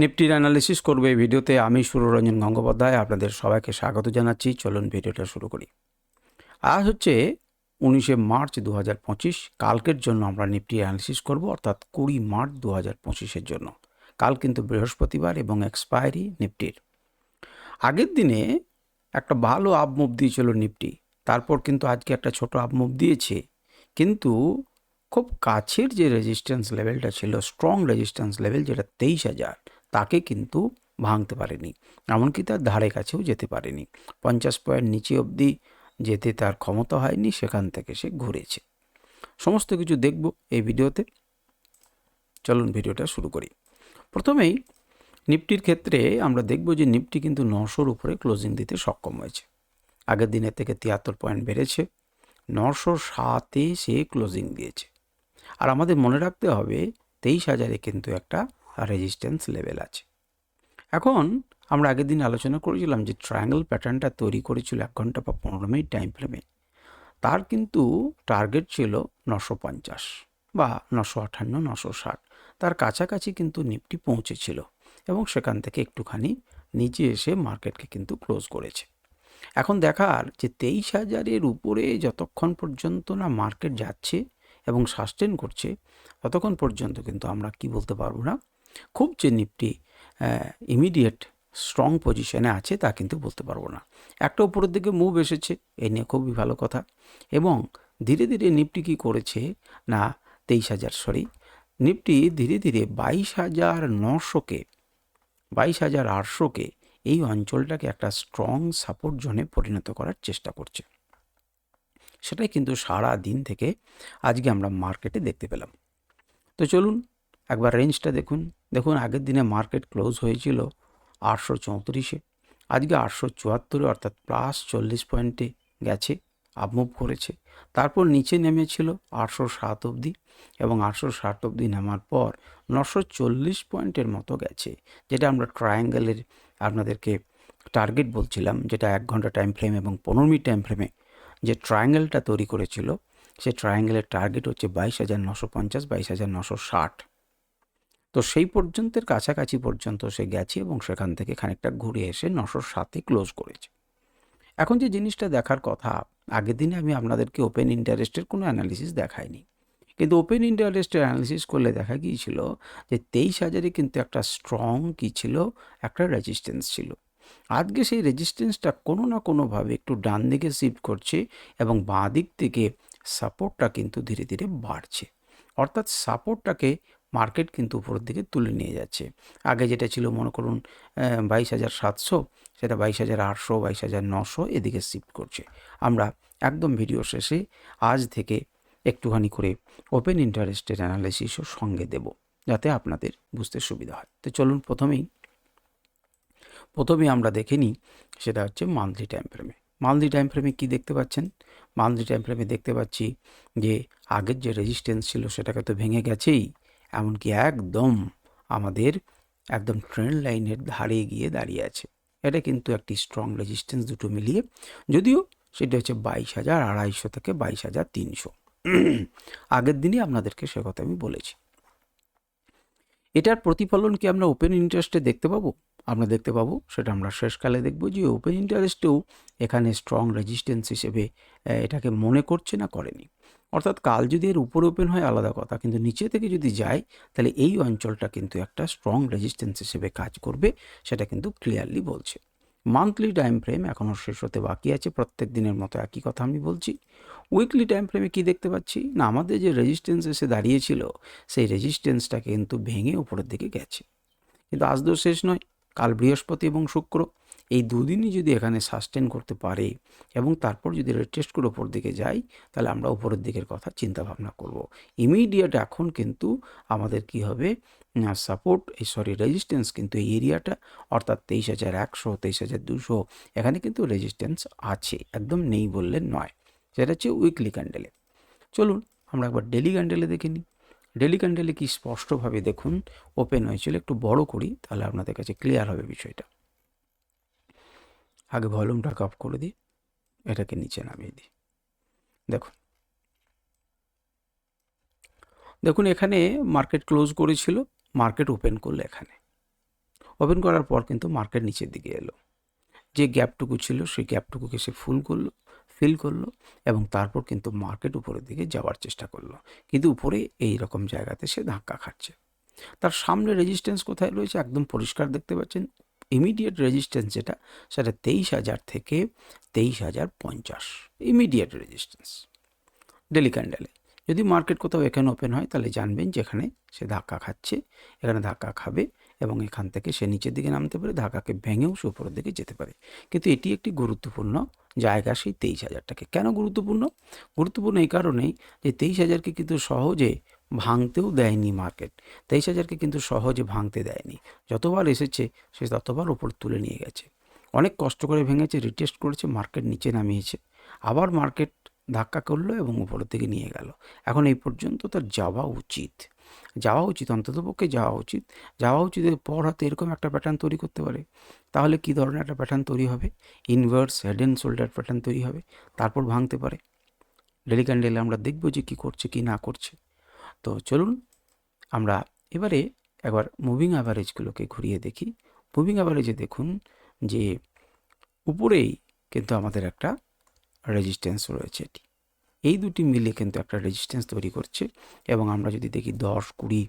নিফটির analysis করবে এই ভিডিওতে আমি সুররঞ্জন গঙ্গোপাধ্যায়, আপনাদের সবাইকে স্বাগত জানাচ্ছি। চলুন ভিডিওটা শুরু করি। আজ হচ্ছে উনিশে মার্চ দু হাজার পঁচিশ, কালকের জন্য আমরা নিফটি অ্যানালিসিস করব, অর্থাৎ কুড়ি মার্চ দু হাজার জন্য। কাল কিন্তু বৃহস্পতিবার এবং এক্সপায়ারি নিফটির আগের দিনে একটা ভালো আপ মুভ দিয়েছিল নিফটি তারপর কিন্তু আজকে একটা ছোট আপ মুভ দিয়েছে। কিন্তু খুব কাছের যে রেজিস্ট্যান্স লেভেলটা ছিল স্ট্রং রেজিস্ট্যান্স লেভেল যেটা তেইশ হাজার তাকে কিন্তু ভাঙতে পারেনি, এমনকি তার ধারে কাছেও যেতে পারেনি। পঞ্চাশ পয়েন্ট নিচে অবধি যেতে তার ক্ষমতা হয়নি, সেখান থেকে সে ঘুরেছে। সমস্ত কিছু দেখব এই ভিডিওতে। চলুন ভিডিওটা শুরু করি। প্রথমেই নিফটির ক্ষেত্রে আমরা দেখব যে নিফটি কিন্তু নশোর উপরে ক্লোজিং দিতে সক্ষম হয়েছে। আগের দিনের থেকে তিয়াত্তর পয়েন্ট বেড়েছে নশো সাতে সে ক্লোজিং দিয়েছে। আর আমাদের মনে রাখতে হবে, তেইশ হাজারে কিন্তু একটা রেজিস্ট্যান্স লেভেল আছে। এখন আমরা আগের দিন আলোচনা করেছিলাম যে ট্রায়াঙ্গেল প্যাটার্নটা তৈরি করেছিল এক ঘণ্টা বা পনেরো মিনিট টাইম ফ্রেমে তার কিন্তু টার্গেট ছিল নশো পঞ্চাশ বা নশো আটান্ন নশো ষাট। তার কাছাকাছি কিন্তু নিফটি পৌঁছেছিল এবং সেখান থেকে একটুখানি নিচে এসে মার্কেটকে কিন্তু ক্লোজ করেছে। এখন দেখার যে তেইশ হাজারের উপরে যতক্ষণ পর্যন্ত না মার্কেট যাচ্ছে এবং সাস্টেন করছে, ততক্ষণ পর্যন্ত কিন্তু আমরা কি বলতে পারব না? খুব যে নিফটি ইমিডিয়েট স্ট্রং পজিশনে আছে তা কিন্তু বলতে পারব না। একটা উপরের দিকে মুভ এসেছে এই নিয়ে খুবই ভালো কথা। এবং ধীরে ধীরে নিফটি কি করেছে? না, তেইশ হাজার সরি নিফটি ধীরে ধীরে বাইশ হাজার নশোকে বাইশ হাজার আটশোকে এই অঞ্চলটাকে একটা স্ট্রং সাপোর্ট জোনে পরিণত করার চেষ্টা করছে। সেটাই কিন্তু সারা দিন থেকে আজকে আমরা মার্কেটে দেখতে পেলাম। তো চলুন, একবার রেঞ্জটা দেখুন। দেখুন, আগের দিনে মার্কেট ক্লোজ হয়েছিল আটশো চৌত্রিশে। আজকে আটশো চুয়াত্তরে অর্থাৎ প্লাস চল্লিশ পয়েন্টে গেছে আপমুভ করেছে। তারপর নিচে নেমেছিল আটশো সাত অবধি এবং আটশো ষাট অবধি নামার পর নশো চল্লিশ পয়েন্টের মতো গেছে, যেটা আমরা ট্রায়াঙ্গেলের আপনাদেরকে টার্গেট বলছিলাম, যেটা এক ঘণ্টা টাইম ফ্রেম এবং পনেরো মিনিট টাইম ফ্রেমে যে ট্রায়াঙ্গেলটা তৈরি করেছিল সেই ট্রায়াঙ্গেলের টার্গেট হচ্ছে বাইশ হাজার নশো পঞ্চাশ, বাইশ হাজার নশো ষাট। তো সেই পর্যন্তের কাছাকাছি পর্যন্ত সে গেছে এবং সেখান থেকে খানিকটা ঘুরে এসে নশো সাতে ক্লোজ করেছে। এখন যে জিনিসটা দেখার কথা, আগের দিনে আমি আপনাদেরকে ওপেন ইন্টারেস্টের কোনো অ্যানালিসিস দেখাইনি। কিন্তু ওপেন ইন্টারেস্টের অ্যানালিসিস করলে দেখা গিয়েছিল যে তেইশ হাজারে কিন্তু একটা স্ট্রং কী ছিল? একটা রেজিস্ট্যান্স ছিল। আজকে সেই রেজিস্ট্যান্সটা কোনো না কোনোভাবে একটু ডান দিকে শিফট করছে এবং বাঁ দিক থেকে সাপোর্টটা কিন্তু ধীরে ধীরে বাড়ছে। অর্থাৎ সাপোর্টটাকে মার্কেট কিন্তু উপরের দিকে তুলে নিয়ে যাচ্ছে। আগে যেটা ছিল মনে করুন বাইশ হাজার সাতশো, সেটা বাইশ হাজার আটশো, বাইশ হাজার নশো এদিকে শিফট করছে। আমরা একদম ভিডিও শেষে আজ থেকে একটুখানি করে ওপেন ইন্টারেস্টের অ্যানালাইসিসও সঙ্গে দেব, যাতে আপনাদের বুঝতে সুবিধা হয়। তো চলুন প্রথমেই প্রথমে আমরা দেখে নিই, সেটা হচ্ছে মান্থলি টাইম ফ্রেমে মান্থলি টাইম ফ্রেমে কী দেখতে পাচ্ছেন? মান্থলি টাইম ফ্রেমে দেখতে পাচ্ছি যে আগের যে রেজিস্ট্যান্স ছিল, সেটাকে তো ভেঙে গেছেই। এমনকি একদম আমাদের একদম ট্রেন্ড লাইনের ধারে গিয়ে দাঁড়িয়ে আছে। এটা কিন্তু একটি স্ট্রং রেজিস্ট্যান্স দুটো মিলিয়ে, যদিও সেটা হচ্ছে বাইশ হাজার আড়াইশো থেকে বাইশ হাজার তিনশো। আগের দিনই আপনাদেরকে সে কথা আমি বলেছি। এটার প্রতিফলন কি আমরা ওপেন ইন্টারেস্টে দেখতে পাবো? আমরা দেখতে পাবো, সেটা আমরা শেষকালে দেখব যে ওপেন ইন্টারেস্টেও এখানে স্ট্রং রেজিস্ট্যান্স হিসেবে এটাকে মনে করছে না করেনি। অর্থাৎ কাল যদি এর উপরে ওপেন হয় আলাদা কথা, কিন্তু নিচে থেকে যদি যায়, তাহলে এই অঞ্চলটা কিন্তু একটা স্ট্রং রেজিস্ট্যান্স হিসেবে কাজ করবে, সেটা কিন্তু ক্লিয়ারলি বলছে। মান্থলি টাইম ফ্রেম এখনও শেষ হতে বাকি আছে, প্রত্যেক দিনের মতো একই কথা আমি বলছি। উইকলি টাইম ফ্রেমে কী দেখতে পাচ্ছি? না, আমাদের যে রেজিস্ট্যান্স এসে দাঁড়িয়েছিল, সেই রেজিস্ট্যান্সটা কিন্তু ভেঙে উপরের দিকে গেছে। কিন্তু আজ তো শেষ নয়, কাল বৃহস্পতি এবং শুক্র। এই দুদিনই যদি এখানে সাস্টেন করতে পারে এবং তারপর যদি টেস্ট করে ওপর দিকে যাই তাহলে আমরা উপরের দিকের কথা চিন্তা ভাবনা করব। ইমিডিয়েট এখন কিন্তু আমাদের কি হবে? সাপোর্ট এই সরি রেজিস্ট্যান্স কিন্তু এই এরিয়াটা অর্থাৎ তেইশ হাজার একশো, তেইশ হাজার দুশো, এখানে কিন্তু রেজিস্ট্যান্স আছে, একদম নেই বললে নয়। সেটা হচ্ছে উইকলি ক্যান্ডেলে চলুন, আমরা একবার ডেলি ক্যান্ডেলে দেখে নিই। ডেলি ক্যান্ডেলে কি স্পষ্টভাবে দেখুন ওপেন হয়েছিল, একটু বড় করি, তাহলে আপনাদের কাছে ক্লিয়ার হবে বিষয়টা। আগে ভলিউমটাকে অফ করে দিই, এটাকে নিচে নামিয়ে দিই। দেখুন। দেখুন, এখানে মার্কেট ক্লোজ করেছিল মার্কেট ওপেন করল এখানে। ওপেন করার পর কিন্তু মার্কেট নিচের দিকে এলো। যে গ্যাপটুকু ছিল, সেই গ্যাপটুকুকে সে ফুল করল ফিল করল এবং তারপর কিন্তু মার্কেট উপরের দিকে যাওয়ার চেষ্টা করল। কিন্তু উপরে এই রকম জায়গাতে সে ধাক্কা খাচ্ছে। তার সামনে রেজিস্ট্যান্স কোথায় রয়েছে একদম পরিষ্কার দেখতে পাচ্ছেন ইমিডিয়েট রেজিস্ট্যান্স যেটা, সেটা তেইশ হাজার থেকে তেইশ হাজার পঞ্চাশ। ইমিডিয়েট রেজিস্ট্যান্স ডেলি ক্যান্ডেলে যদি মার্কেট কোথাও এখানে ওপেন হয়, তাহলে জানবেন যে এখানে সে ধাক্কা খাচ্ছে, এখানে ধাক্কা খাবে এবং এখান থেকে সে নিচের দিকে নামতে পারে, ধাক্কাকে ভেঙেও সে উপরের দিকে যেতে পারে। কিন্তু এটি একটি গুরুত্বপূর্ণ জায়গা সেই তেইশ হাজারটাকে। কেন গুরুত্বপূর্ণ? গুরুত্বপূর্ণ এই কারণেই যে তেইশ হাজারকে কিন্তু সহজে ভাঙতেও দেয়নি মার্কেট তেইশ হাজারকে কিন্তু সহজে ভাঙতে দেয়নি। যতবার এসেছে, সে ততবার ওপর তুলে নিয়ে গেছে। অনেক কষ্ট করে ভেঙেছে রিটেস্ট করেছে মার্কেট নিচে নামিয়েছে। আবার মার্কেট ধাক্কা করল এবং উপরের দিকে নিয়ে গেল। এখন এই পর্যন্ত তার যাওয়া উচিত। যাওয়া উচিত, অন্ততপক্ষে যাওয়া উচিত। যাওয়া উচিত পর হয়তো এরকম একটা প্যাটার্ন তৈরি করতে পারে। তাহলে কী ধরনের একটা প্যাটার্ন তৈরি হবে? Inverse head and shoulder pattern তৈরি হবে। তারপর ভাঙতে পারে। ডেলি ক্যান্ডেলে আমরা দেখব যে কী করছে, কি না করছে। তো চলুন, আমরা এবারে একবার মুভিং অ্যাভারেজগুলোকে ঘুরিয়ে দেখি। মুভিং অ্যাভারেজে দেখুন যে উপরেই কিন্তু আমাদের একটা রেজিস্ট্যান্স রয়েছে। এটি এই দুটি মিলে কিন্তু একটা রেজিস্ট্যান্স তৈরি করছে এবং আমরা যদি দেখি দশ, কুড়ি,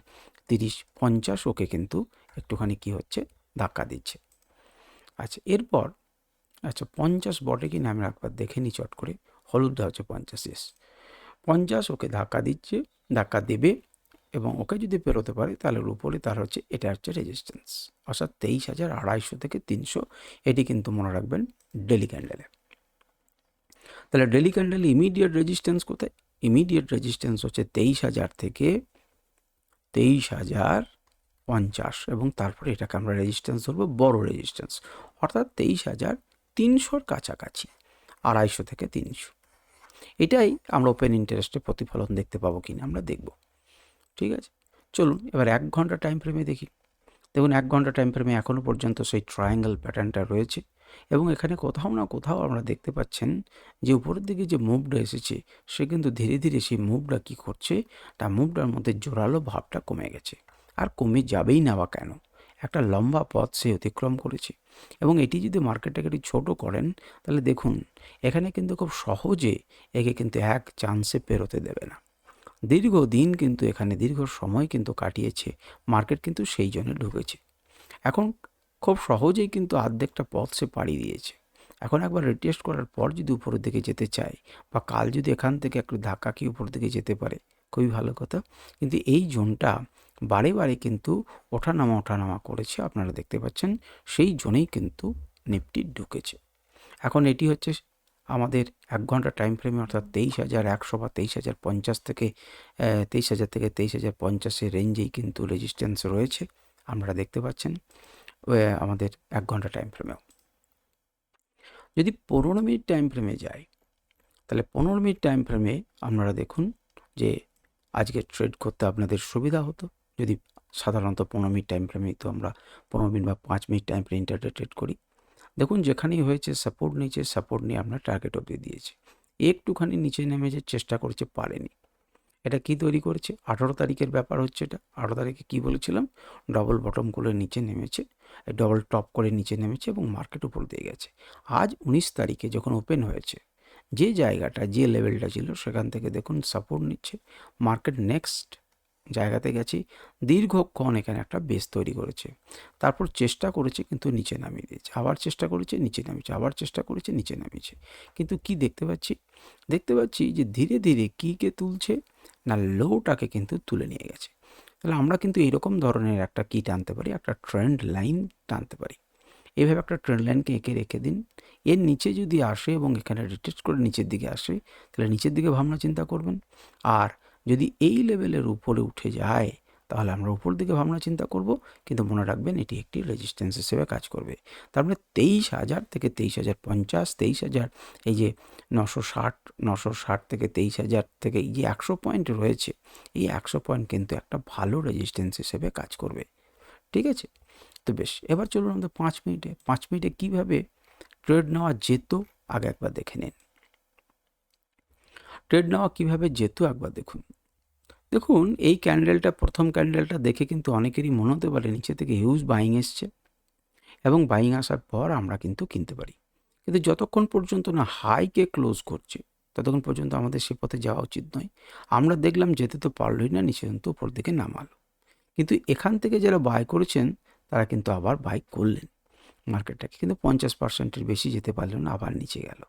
তিরিশ, পঞ্চাশ ওকে কিন্তু একটুখানি কি হচ্ছে? ধাক্কা দিচ্ছে। আচ্ছা এরপর আচ্ছা পঞ্চাশ বটে কিনা আমরা একবার দেখে নিই চট করে। হলুদটা হচ্ছে পঞ্চাশ এস পঞ্চাশ ওকে ধাক্কা দিচ্ছে ধাক্কা দেবে এবং ওকে যদি পেরোতে পারে, তাহলে উপরে তার হচ্ছে এটা হচ্ছে রেজিস্ট্যান্স অর্থাৎ তেইশ হাজার আড়াইশো থেকে তিনশো, এটি কিন্তু মনে রাখবেন ডেলি ক্যান্ডেলে তাহলে ডেলি ক্যান্ডেল ইমিডিয়েট রেজিস্ট্যান্স কোথায়? ইমিডিয়েট রেজিস্ট্যান্স হচ্ছে তেইশ হাজার থেকে তেইশ হাজার পঞ্চাশ এবং তারপরে এটাকে আমরা রেজিস্ট্যান্স ধরবো, বড় রেজিস্ট্যান্স অর্থাৎ তেইশ হাজার তিনশোর কাছাকাছি, আড়াইশো থেকে তিনশো। এটাই আমরা ওপেন ইন্টারেস্টে প্রতিফলন দেখতে পাবো কিনা, আমরা দেখব। ঠিক আছে? চলুন, এবার এক ঘণ্টা টাইম ফ্রেমে দেখি। দেখুন, এক ঘণ্টা টাইম ফ্রেমে এখনও পর্যন্ত সেই ট্রায়াঙ্গেল প্যাটার্নটা রয়েছে এবং এখানে কোথাও না কোথাও আমরা দেখতে পাচ্ছেন যে উপরের দিকে যে মুভটা এসেছে, সে কিন্তু ধীরে ধীরে সেই মুভটা কী করছে, তা মুভটার মধ্যে জোরালো ভাবটা কমে গেছে। আর কমে যাবেই না বা কেন? একটা লম্বা পথ সে অতিক্রম করেছে। এবং এটি যদি মার্কেটটাকে একটু ছোটো করেন, তাহলে দেখুন, এখানে কিন্তু খুব সহজে একে কিন্তু এক চান্সে পেরোতে দেবে না। দীর্ঘ দিন কিন্তু এখানে দীর্ঘ সময় কিন্তু কাটিয়েছে, মার্কেট কিন্তু সেই জন্য ঢুকেছে। এখন খুব সহজেই কিন্তু আর্ধেকটা পথ সে পাড়ি দিয়েছে। এখন একবার রিটেস্ট করার পর যদি উপরের দিকে যেতে চায়, বা কাল যদি এখান থেকে একটু ধাক্কা কি উপর দিকে যেতে পারে, খুবই ভালো কথা। কিন্তু এই জোনটা বারে বারে কিন্তু ওঠানামা ওঠানামা করেছে। আপনারা দেখতে পাচ্ছেন সেই জোনেই কিন্তু নিফটি ঢুকেছে। এখন এটি হচ্ছে আমাদের এক ঘণ্টা টাইম ফ্রেমে অর্থাৎ তেইশ হাজার একশো বা তেইশ হাজার পঞ্চাশ থেকে তেইশ হাজার থেকে তেইশ হাজার পঞ্চাশের রেঞ্জেই কিন্তু রেজিস্ট্যান্স রয়েছে। আপনারা দেখতে পাচ্ছেন আমাদের এক ঘণ্টা টাইম ফ্রেমেও যদি পনেরো মিনিট টাইম ফ্রেমে যাই, তাহলে পনেরো মিনিট টাইম ফ্রেমে আপনারা দেখুন যে আজকে ট্রেড করতে আপনাদের সুবিধা হতো। যদি সাধারণত পনেরো মিনিট টাইম ফ্রেমে তো আমরা পনেরো মিনিট বা পাঁচ minute time frame intraday trade করি। দেখুন, যেখানেই হয়েছে সাপোর্ট নিয়েছে সাপোর্ট নিয়ে আপনার টার্গেট অবধি দিয়েছে। একটুখানি নিচে নেমে যে চেষ্টা করছে, পারেনি। এটা কি তৈরি করেছে? আঠারো তারিখের ব্যাপার হচ্ছে এটা। আঠারো তারিখে কি বলেছিলাম? ডবল বটম করে নিচে নেমেছে ডবল টপ করে নিচে নেমেছে এবং মার্কেট উপর দিয়ে গেছে। আজ উনিশ তারিখে যখন ওপেন হয়েছে, যে জায়গাটা, যে লেভেলটা ছিল, সেখান থেকে দেখুন সাপোর্ট নিচ্ছে। মার্কেট নেক্সট জায়গাতে গেছি, দীর্ঘক্ষণ এখানে একটা বেস তৈরি করেছে। তারপর চেষ্টা করেছে কিন্তু নিচে নামিয়ে দিয়েছে। আবার চেষ্টা করেছে, নিচে নামিয়েছে। আবার চেষ্টা করেছে, নিচে নামিয়েছে। কিন্তু কি দেখতে পাচ্ছি? দেখতে পাচ্ছি যে ধীরে ধীরে কীকে তুলছে না লোটাকে কিন্তু তুলে নিয়ে গেছে। তাহলে আমরা কিন্তু এরকম ধরনের একটা কী টানতে পারি? একটা ট্রেন্ড লাইন টানতে পারি। এইভাবে একটা ট্রেন্ড লাইনকে এঁকে রেখে দিন। এর নিচে যদি আসে এবং এখানে রিটেস্ট করে নিচের দিকে আসে, তাহলে নিচের দিকে ভাবনা চিন্তা করবেন। আর যদি এই লেভেলের উপরে উঠে যায়, তাহলে আমরা উপর দিকে ভাবনা চিন্তা করব, কিন্তু মনে রাখবেন এটি একটি রেজিস্ট্যান্স হিসেবে কাজ করবে। তার মানে তেইশ হাজার থেকে তেইশ হাজার পঞ্চাশ, তেইশ হাজার এই যে নশো ষাট নশো ষাট থেকে তেইশ হাজার থেকে এই যে একশো পয়েন্ট রয়েছে, এই একশো পয়েন্ট কিন্তু একটা ভালো রেজিস্ট্যান্স হিসেবে কাজ করবে। ঠিক আছে? তো বেশ, এবার চলুন আমাদের পাঁচ মিনিটে পাঁচ মিনিটে কীভাবে ট্রেড নেওয়া যেত আগে একবার দেখে নিন। ট্রেড নেওয়া কীভাবে যেত একবার দেখুন। দেখুন, এই ক্যান্ডেলটা প্রথম ক্যান্ডেলটা দেখে কিন্তু অনেকেরই মনে হতে পারে নিচে থেকে হিউজ বাইং এসছে এবং বাইং আসার পর আমরা কিন্তু কিনতে পারি। কিন্তু যতক্ষণ পর্যন্ত না হাইকে ক্লোজ করছে, ততক্ষণ পর্যন্ত আমাদের সে পথে যাওয়া উচিত নয়। আমরা দেখলাম যেতে তো পারলই না, নিচে কিন্তু উপর দিকে নামালো। কিন্তু এখান থেকে যারা বাই করেছেন, তারা কিন্তু আবার বাই করলেন। মার্কেটটাকে কিন্তু পঞ্চাশ পার্সেন্টের বেশি যেতে পারল না, আবার নিচে গেল।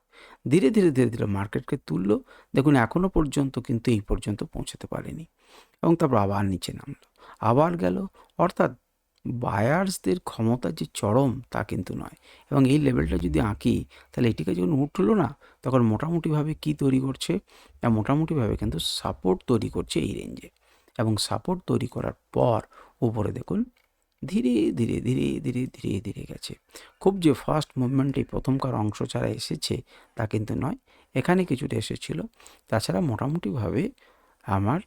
ধীরে ধীরে ধীরে ধীরে মার্কেটকে তুললো। দেখুন এখনও পর্যন্ত কিন্তু এই পর্যন্ত পৌঁছাতে পারেনি। এবং তারপর আবার নিচে নামলো। আবার গেল। অর্থাৎ বায়ার্সদের ক্ষমতা যে চরম, তা কিন্তু নয়। এবং এই লেভেলটা যদি আঁকি, তাহলে এটিকে যখন উঠল না, তখন মোটামুটিভাবে কি তৈরি করছে? মোটামুটিভাবে কিন্তু সাপোর্ট তৈরি করছে এই রেঞ্জে এবং সাপোর্ট তৈরি করার পর, উপরে দেখুন ধীরে ধীরে ধীরে ধীরে ধীরে ধীরে গেছে। খুব যে ফার্স্ট মুভমেন্টে প্রথমকার অংশ ছাড়া এসেছে, তা কিন্তু নয়, এখানে কিছুটা এসেছিল। তাছাড়া মোটামুটিভাবে আমার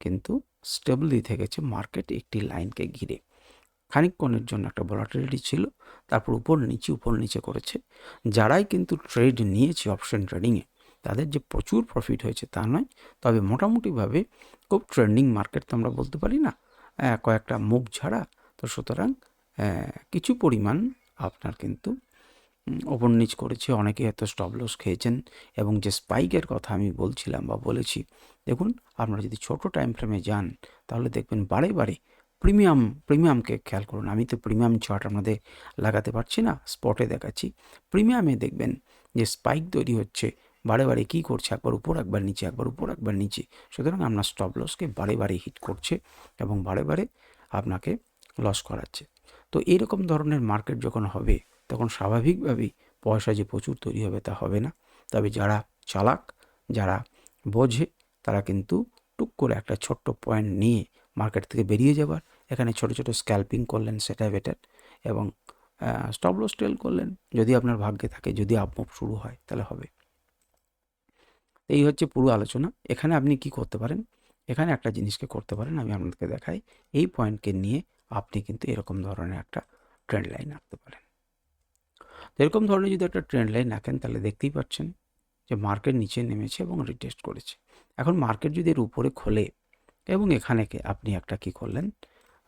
কিন্তু স্টেবলি থেকেছে মার্কেট একটি লাইনকে ঘিরে। খানিকক্ষণের জন্য একটা ভলাটিলিটি ছিল, তারপর উপর নিচে উপর নিচে করেছে। যারাই কিন্তু ট্রেড নিয়েছে অপশন ট্রেডিংয়ে তাদের যে প্রচুর প্রফিট হয়েছে তা নয়, তবে মোটামুটিভাবে খুব ট্রেন্ডিং মার্কেট তো আমরা বলতে পারি না। কয়েকটা মুখ ছাড়া তো সুতরাং কিছু পরিমাণ আপনার কিন্তু ওপর নিচ করেছে। অনেকে এত স্টপ লস খেয়েছেন এবং যে স্পাইকের কথা আমি বলছিলাম বা বলেছি, দেখুন, আপনারা যদি ছোট টাইম ফ্রেমে যান, তাহলে দেখবেন বারে বারে প্রিমিয়াম প্রিমিয়ামকে খেয়াল করুন। আমি তো প্রিমিয়াম চার্ট আপনাদের লাগাতে পারছি না স্পটে দেখাচ্ছি। প্রিমিয়ামে দেখবেন যে স্পাইক তৈরি হচ্ছে, বারে বারে কী করছে? একবার উপর, একবার নিচে, একবার উপর, একবার নিচে। সুতরাং আপনার স্টপ লসকে বারে বারে হিট করছে এবং বারে বারে আপনাকে লস করাচ্ছে। তো এইরকম ধরনের মার্কেট যখন হবে, তখন স্বাভাবিকভাবেই পয়সা যে প্রচুর তৈরি হবে তা হবে না। তবে যারা চালাক, যারা বোঝে, তারা কিন্তু টুক করে একটা ছোট্ট পয়েন্ট নিয়ে মার্কেট থেকে বেরিয়ে যাবার। এখানে ছোট ছোট স্ক্যাল্পিং করলেন সেটা বেটার এবং স্টপ লস টেল করলেন। যদি আপনার ভাগ্যে থাকে, যদি আপমুভ শুরু হয়, তাহলে হবে। এই হচ্ছে পুরো আলোচনা। এখানে আপনি কি করতে পারেন? এখানে একটা জিনিসকে করতে পারেন, আমি আপনাদেরকে দেখাই। এই পয়েন্টকে নিয়ে আপনি কিন্তু এরকম ধরনের একটা ট্রেন্ড লাইন আঁকতে পারেন। এরকম ধরনের যদি একটা ট্রেন্ড লাইন আঁকেন, তাহলে দেখতেই পাচ্ছেন যে মার্কেট নিচে নেমেছে এবং রিটেস্ট করেছে। এখন মার্কেট যদি এর উপরে খোলে এবং এখানেকে আপনি একটা কি করলেন,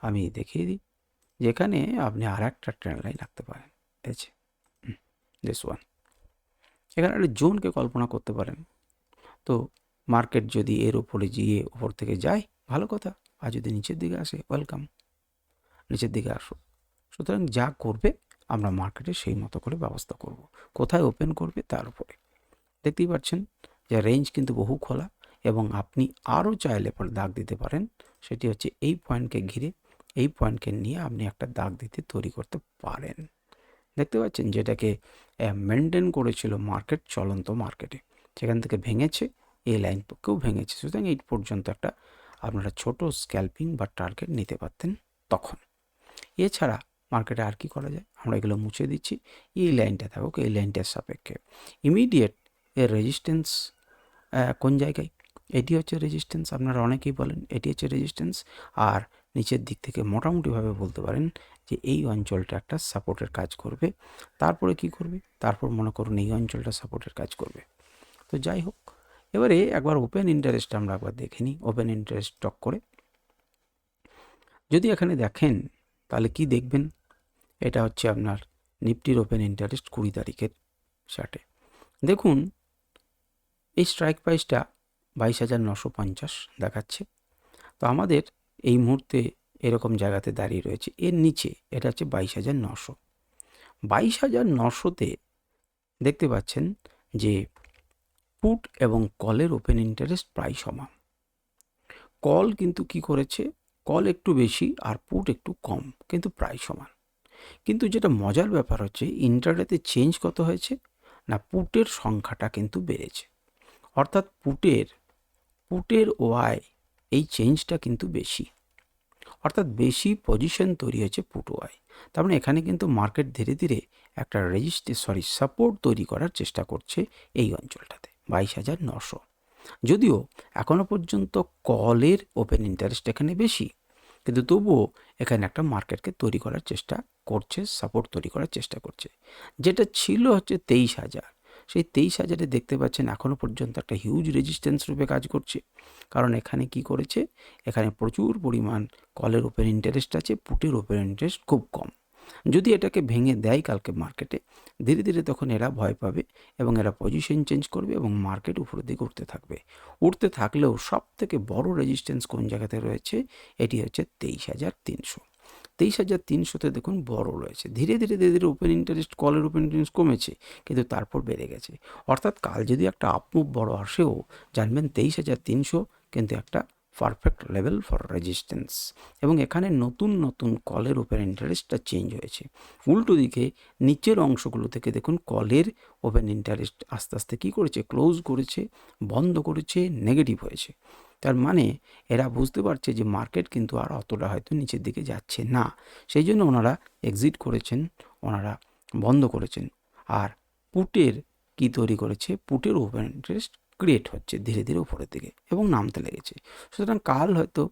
আমি দেখিয়ে দিই। যেখানে আপনি আর একটা ট্রেন্ড লাইন আঁকতে পারেন এছে দিস ওয়ান এখানে একটা জোনকে কল্পনা করতে পারেন। তো মার্কেট যদি এর উপরে গিয়ে উপর থেকে যায়, ভালো কথা। আর যদি নিচের দিকে আসে ওয়েলকাম নিচের দিকে আসো। সুতরাং যা করবে আমরা মার্কেটে সেই মতো করে ব্যবস্থা করব। কোথায় ওপেন করবে তার উপরে। দেখতেই পাচ্ছেন যে রেঞ্জ কিন্তু বহু খোলা এবং আপনি আরও চাইলে পরে দাগ দিতে পারেন। সেটি হচ্ছে এই পয়েন্টকে ঘিরে, এই পয়েন্টকে নিয়ে আপনি একটা দাগ দিতে তৈরি করতে পারেন। দেখতে পাচ্ছেন যেটাকে মেনটেন করেছিল মার্কেট চলন্ত মার্কেটে সেখান থেকে ভেঙেছে, এই লাইন পক্ষেও ভেঙেছে। সুতরাং এই পর্যন্ত একটা আপনারা ছোট স্ক্যাল্পিং বা টার্গেট নিতে পারতেন তখন। এছাড়া মার্কেটে আর কি করা যায়? আমরা এগুলো মুছে দিচ্ছি। এই লাইনটা থাকুক, এই লাইনটার সাপেক্ষে। ইমিডিয়েট এর রেজিস্ট্যান্স কোন জায়গায়? এটি হচ্ছে রেজিস্ট্যান্স আপনারা অনেকেই বলেন, এটি হচ্ছে রেজিস্ট্যান্স আর নিচের দিক থেকে মোটামুটিভাবে বলতে পারেন যে এই অঞ্চলটা একটা সাপোর্টের কাজ করবে। তারপরে কি করবে? তারপর মনে করুন এই অঞ্চলটা সাপোর্টের কাজ করবে। তো যাই হোক, এবারে একবার ওপেন ইন্টারেস্ট আমরা একবার দেখে নিই। ওপেন ইন্টারেস্ট স্টক করে। যদি এখানে দেখেন তাহলে কি দেখবেন? এটা হচ্ছে আপনার নিফটির ওপেন ইন্টারেস্ট কুড়ি তারিখের চার্টে দেখুন, এই স্ট্রাইক প্রাইসটা বাইশ হাজার নশো পঞ্চাশ দেখাচ্ছে। তো আমাদের এই মুহূর্তে এরকম জায়গাতে দাঁড়িয়ে রয়েছে। এর নিচে এটা হচ্ছে বাইশ হাজার নশো। বাইশ হাজার নশোতে দেখতে পাচ্ছেন যে পুট এবং কলের ওপেন ইন্টারেস্ট প্রায় সমান। কল কিন্তু কি করেছে? কল একটু বেশি আর পুট একটু কম, কিন্তু প্রায় সমান। কিন্তু যেটা মজার ব্যাপার হচ্ছে ইন্টারডেতে চেঞ্জ কত হয়েছে? না, পুটের সংখ্যাটা কিন্তু বেড়েছে। অর্থাৎ পুটের পুটের ওয়াই এই চেঞ্জটা কিন্তু বেশি। অর্থাৎ বেশি পজিশন তৈরি হয়েছে পুট ওয়াই। তার মানে এখানে কিন্তু মার্কেট ধীরে ধীরে একটা রেজিস্ট্রে, সরি, সাপোর্ট তৈরি করার চেষ্টা করছে এই অঞ্চলটাতে, বাইশ হাজার নশো। যদিও এখনও পর্যন্ত কলের ওপেন ইন্টারেস্ট এখানে বেশি, কিন্তু তবুও এখানে একটা মার্কেটকে তৈরি করার চেষ্টা করছে সাপোর্ট তৈরি করার চেষ্টা করছে। যেটা ছিল হচ্ছে তেইশ হাজার। সেই তেইশ হাজারে দেখতে পাচ্ছেন এখনও পর্যন্ত একটা হিউজ রেজিস্ট্যান্স রূপে কাজ করছে। কারণ এখানে কি করেছে? এখানে প্রচুর পরিমাণ কলের ওপেন ইন্টারেস্ট আছে, পুটের ওপেন ইন্টারেস্ট খুব কম। যদি এটাকে ভেঙে দেয় কালকে মার্কেটে ধীরে ধীরে তখন এরা ভয় পাবে এবং এরা পজিশন চেঞ্জ করবে এবং মার্কেট উপরের দিকে উঠতে থাকবে। উঠতে থাকলেও সব থেকে বড় রেজিস্ট্যান্স কোন জায়গাতে রয়েছে? এটি হচ্ছে তেইশ হাজার তিনশো। তেইশ হাজার তিনশোতে দেখুন বড় রয়েছে। ধীরে ধীরে ধীরে ধীরে ওপেন ইন্টারেস্ট কলের ওপেন ইন্টারেস্ট কমেছে, কিন্তু তারপর বেড়ে গেছে। অর্থাৎ কাল যদি একটা আপমুভ বড় আসেও, জানবেন তেইশ হাজার তিনশো কিন্তু একটা পারফেক্ট লেভেল ফর রেজিস্ট্যান্স এবং এখানে নতুন নতুন কলের ওপেন ইন্টারেস্টটা চেঞ্জ হয়েছে। উল্টো দিকে, নিচের অংশগুলো থেকে দেখুন কলের ওপেন ইন্টারেস্ট আস্তে আস্তে কী করেছে? ক্লোজ করেছে, বন্ধ করেছে নেগেটিভ হয়েছে। তার মানে এরা বুঝতে পারছে যে মার্কেট কিন্তু আর অতটা হয়তো নিচের দিকে যাচ্ছে না। সেই জন্য ওনারা এক্সিট করেছেন, ওনারা বন্ধ করেছেন। আর পুটের কি তৈরি করেছে? পুটের ওপেন ইন্টারেস্ট ক্রিয়েট হচ্ছে ধীরে ধীরে উপরের দিকে এবং নামতে লেগেছে। সুতরাং কাল হয়তো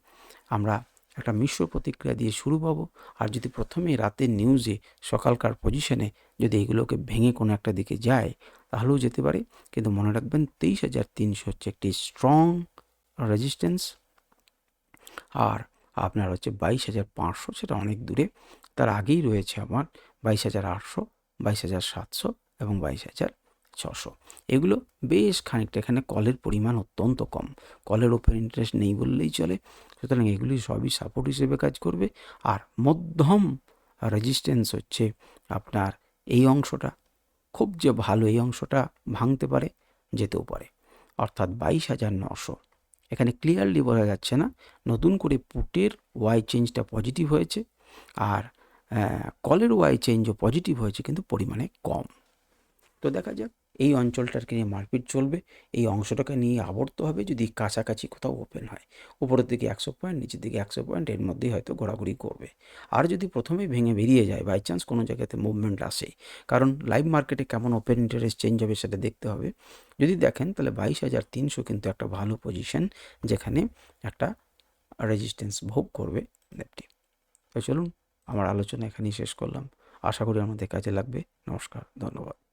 আমরা একটা মিশ্র প্রতিক্রিয়া দিয়ে শুরু পাবো। আর যদি প্রথমে রাতের নিউজে সকালকার পজিশনে যদি এগুলোকে ভেঙে কোনো একটা দিকে যায়, তাহলেও যেতে পারে। কিন্তু মনে রাখবেন তেইশ হাজার তিনশো হচ্ছে একটি স্ট্রং রেজিস্ট্যান্স আর আপনার হচ্ছে বাইশ হাজার পাঁচশো, সেটা অনেক দূরে। তার আগেই রয়েছে আমার বাইশ হাজার আটশো, বাইশ হাজার সাতশো এবং বাইশ হাজার ছশো। এগুলো বেশ খানিকটা, এখানে কলের পরিমাণ অত্যন্ত কম। কলের ওপর ইন্টারেস্ট নেই বললেই চলে। সুতরাং এগুলি সবই সাপোর্ট হিসেবে কাজ করবে। আর মধ্যম রেজিস্ট্যান্স হচ্ছে আপনার এই অংশটা। খুব যে ভালো এই অংশটা ভাঙতে পারে, যেতেও পারে। অর্থাৎ বাইশ হাজার নশো। এখানে ক্লিয়ারলি বোঝা যাচ্ছে না, নতুন করে পুটের ওয়াই চেঞ্জটা পজিটিভ হয়েছে আর কলের ওয়াই চেঞ্জও পজিটিভ হয়েছে, কিন্তু পরিমাণে কম। তো দেখা যাক। এই অঞ্চলটাকে নিয়ে মারপিট চলবে। এই অংশটাকে নিয়ে আবর্ত হবে যদি কাছাকাছি কোথাও ওপেন হয়। উপরের দিকে একশো পয়েন্ট নিচের দিকে একশো পয়েন্ট এর মধ্যেই হয়তো ঘোরাঘুরি করবে। আর যদি প্রথমেই ভেঙে বেরিয়ে যায় বাই চান্স কোনো জায়গাতে মুভমেন্ট আসে, কারণ লাইভ মার্কেটে কেমন ওপেন ইন্টারেস্ট চেঞ্জ হবে সেটা দেখতে হবে। যদি দেখেন, তাহলে বাইশ হাজার তিনশো কিন্তু একটা ভালো পজিশন যেখানে একটা রেজিস্ট্যান্স ভোগ করবে নিফটি তো চলুন, আমার আলোচনা এখানেই শেষ করলাম। আশা করি আমাদের কাজে লাগবে। নমস্কার, ধন্যবাদ।